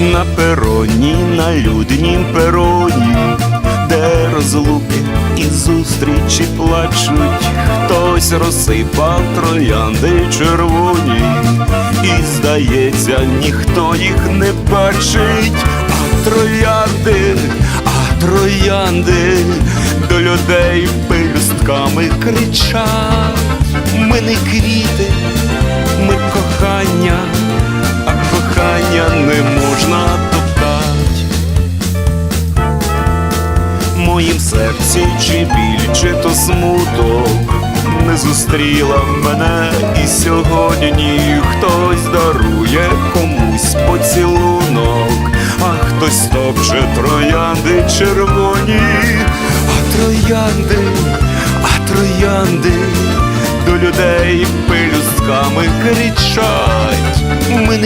на пероні, на люднім пероні, де розлуки і зустрічі плачуть, хтось розсипав троянди червоні, і здається, ніхто їх не бачить, а троянди, а троянди до людей пелюстками кричать. Моїм серці чи біль, чи то смуток. Не зустріла мене і сьогодні хтось дарує комусь поцілунок, а хтось топче троянди червоні, а троянди, а троянди до людей пелюстками кричать. Ми